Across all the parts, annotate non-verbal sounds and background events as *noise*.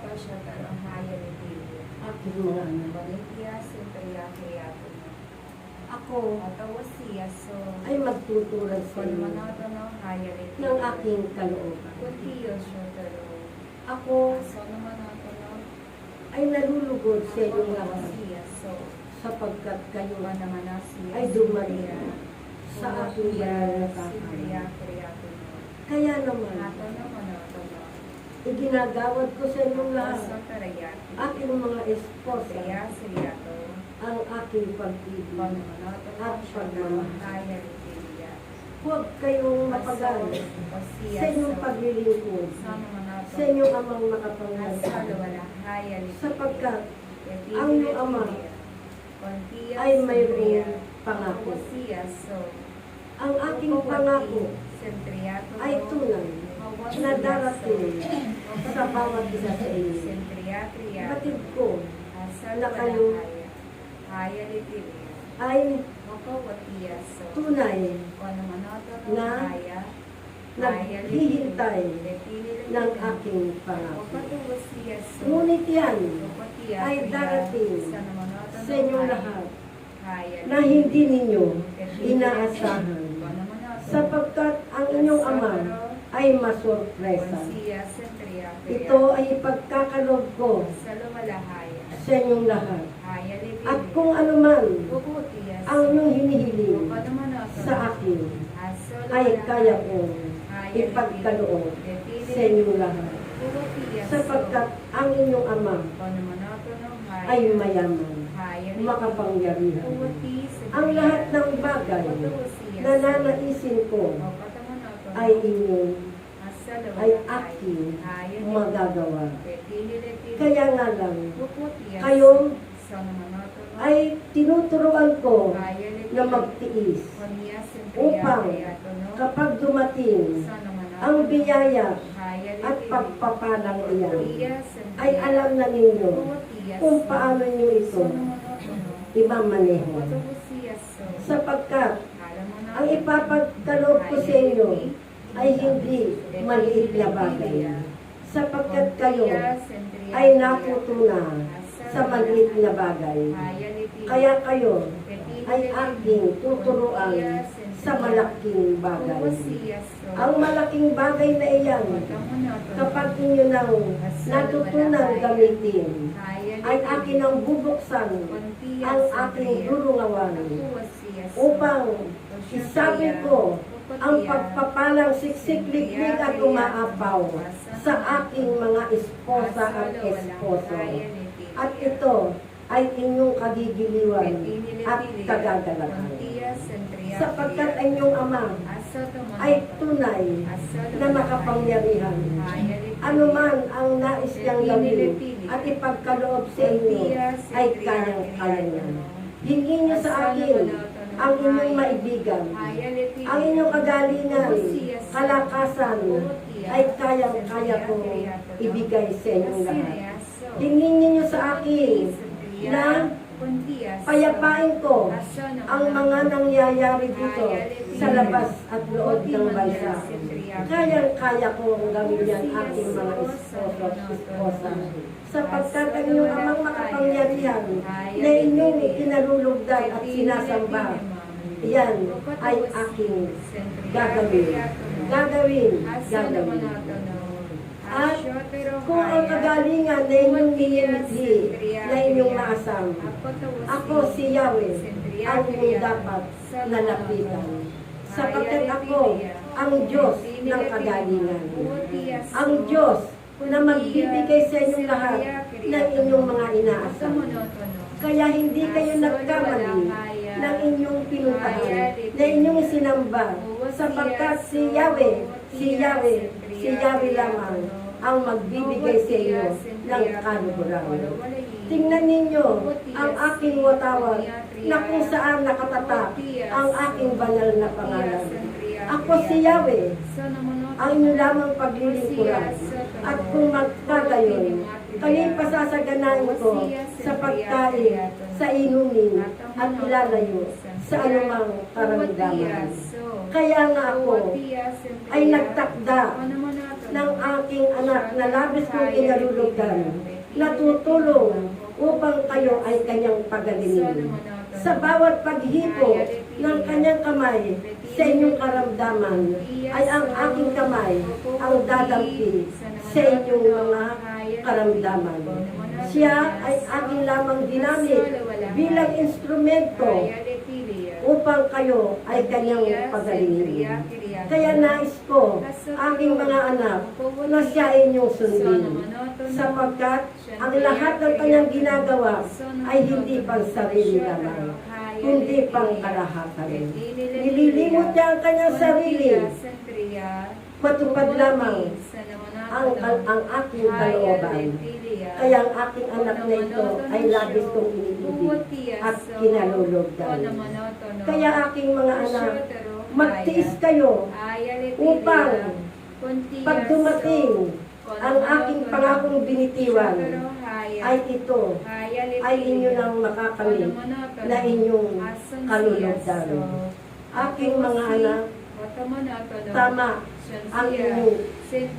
to siya tarong haya ni Dili. Mga anak. Bonitia, Sintriya, Kriyato mo. Ako Atawa siya, so, ay magtuturan sa iyo manoto no, haya ni Dili. ng aking kalooban. Kuntiyo tarong. Ako So, naman ako no, ay nalulugod sa inyong lahat so, sapagkat kayo Iwan naman na ay dumating sa aking banal na. Kaya naman, iginagawad ko sa inyong lahat tarayaki. aking mga esposa Kriya, Siriyato. ang aking pag-ibig. Kung manoto no, At pagmamahal. tarong haya ni Dili. Huwag kayong mapagal sa inyong paglilingkod sa inyong amang makapangyarihan. Sapagkat ang iyong ama ay mayroong pangako. Ang aking pangako ay tunay na darating sa bawat isa sa inyo. Batid ko na kayo ay tunay na naghihintay ng aking pangako. Ngunit yan ay darating sa inyong lahat na hindi ninyo inaasahan. Sapagkat ang inyong ama ay masorpresa. Ito ay ipagkakaloob ko sa inyong lahat. At kung anuman ang inyong hinihiling sa akin, ay kaya ko ipagkaloob sa inyong lahat. Sapagkat ang inyong ama ay mayaman, makapangyarihan. Ang lahat ng bagay na nanaisin ko ay inyong ay aking magagawa. Kaya nga lang, kayo ay tinuturuan ko na magtiis upang kapag dumating ang biyaya at pagpapalang iyan, ay alam na ninyo kung paano nyo ito imamaneho. Sapagkat ang ipapagkaloob ko sa inyo ay hindi maliit na bagay. Sapagkat kayo ay natutunan sa maliit na bagay. Kaya kayo ay aking tuturuan sa malaking bagay. Ang malaking bagay na iyan, kapag inyo nang natutunan gamitin, ay akin ang bubuksan ang aking dulungawan upang isabi ko ang pagpapalang siksik-liklik at umaapaw sa aking mga esposa at esposo. At ito ay inyong kagigiliwan at kagagalakan. Sapagkat ang inyong ama ay tunay na makapangyarihan. Ano man ang nais niyang gawin at ipagkaloob sa inyo ay kayang-kaya niya. Hingin niyo sa akin ang inyong maibigan, ang inyong kagalingan, kalakasan, ay kayang-kaya ko ibigay sa inyong lahat. Hingin niyo sa akin na payapain ko ang mga nangyayari dito sa labas at loob ng bansa. Kayang-kaya ko gawin yan aking mga esposa. Sapagkat ang inyong amang makapangyarihan na inyong kinalulugdan at sinasamba, yan ay aking gagawin. Gagawin, gagawin. At kung ang kagalingan na inyong niyimithi na inyong naasam, ako si Yahweh ang inyong dapat nalapitan. Sapagkat ako ang Diyos ng kagalingan. Ang Diyos na magbibigay sa inyong lahat ng inyong mga inaasam. Kaya hindi kayo nagkamali ng inyong pinuntahan, na inyong sinamba, sapagkat si Yahweh, si Yahweh, si Yahweh lamang ang magbibigay sa inyo ng kaluhuran. Tingnan ninyo ang aking watawag na kung saan nakatatak ang aking banal na pangalan. Ako si Yahweh, ang inyo lamang paglilingkuran. At kung magkagayon, kayo'y pasasaganain ko sa pagkain, sa inumin, at ilalayo sa anumang karamdaman. Kaya nga ako ay nagtakda ng aking anak na labis kong kinalulugan, natutulong upang kayo ay kanyang pagalingin. Sa bawat paghipo ng kanyang kamay sa inyong karamdaman, ay ang aking kamay ang dadampi sa inyong mga karamdaman. Siya ay aking lamang ginamit bilang instrumento upang kayo ay kanyang pagalingin. Kaya nais ko, aking mga anak, na siya ay inyong sundin, sapagkat ang lahat ng kanyang ginagawa ay hindi pang sarili lamang, kundi pang kalahatan. Nililimot niya ang kanyang sarili, matupad lamang ang, ang, ang aking kalooban. Kaya ang aking anak na ito ay labis kong iniibig at kinalulugdan. Kaya aking mga anak, magtiis kayo upang pag dumating ang aking pangakong binitiwan ay ito ay inyo nang makakamit na inyong kalulugdan. Aking mga anak, tama ang inyong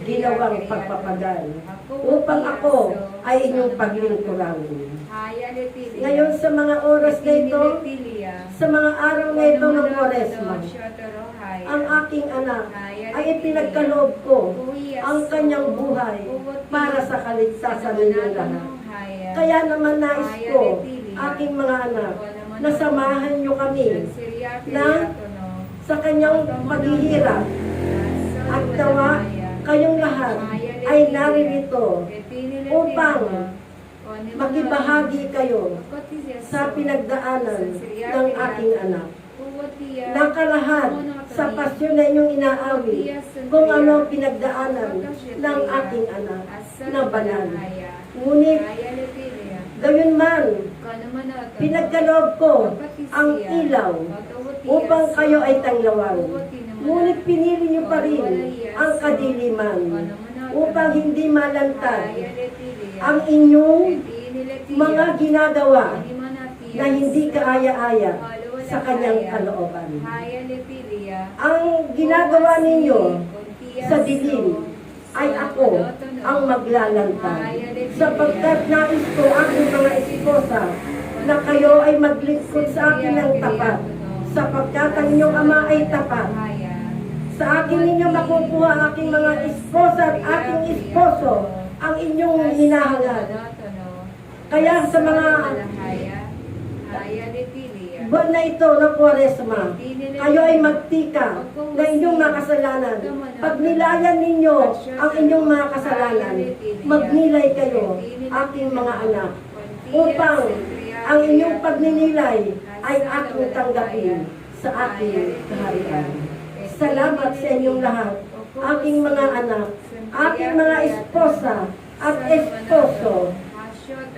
ginawang pagpapagal upang ako ay inyong paglingkuran. Ngayon sa mga oras na ito, sa mga araw na ito ng Quaresma, ang aking anak ay ipinagkaloob ko ang kanyang buhay para sa kaligtasan ninyong lahat. Kaya naman nais ko, aking mga anak, na samahan nyo kami na sa kanyang paghihirap at tawa kayong lahat ay naririto upang makibahagi kayo sa pinagdaanan ng aking anak. Nakalahat sa pasyon na inyong inaawi kung ano pinagdaanan ng aking anak na banal. Ngunit, gayon man, pinagkaloob ko ang ilaw upang kayo ay tanglawan. Ngunit pinili niyo pa rin ang kadiliman upang hindi malantad ang inyong mga ginagawa na hindi kaaya-aya sa kanyang kalooban. Ang ginagawa ninyo sa dilim ay ako ang maglalantad. Sapagkat nais ko aking mga esposa na kayo ay maglingkod sa akin ng tapat. Sapagkat ang inyong ama ay tapat. Sa akin ninyo makukuha ang aking mga esposa at aking esposo ang inyong hinahangad. Kaya sa mga buwan na ito ng Quaresma, kayo ay magtika na inyong mga kasalanan. Pag nilayan ninyo ang inyong mga kasalanan, magnilay kayo, aking mga anak, upang ang inyong pagninilay ay aking tanggapin sa aking kaharian. Salamat sa inyong lahat, aking mga anak, aking mga esposa at esposo.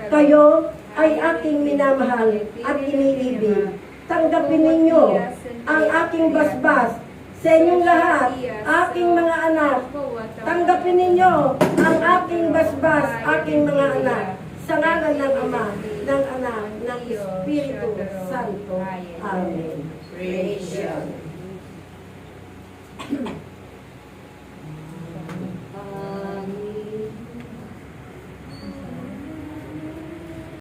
Kayo ay aking minamahal at iniibig. Tanggapin ninyo ang aking basbas sa inyong lahat, aking mga anak. Tanggapin ninyo ang aking basbas, aking mga anak. Sa ngalan ng Ama, ng Anak, ng Espiritu Santo. Amen. Praise God. Thank *clears throat* you.